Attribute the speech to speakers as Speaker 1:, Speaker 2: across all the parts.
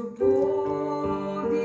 Speaker 1: любові,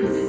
Speaker 1: peace.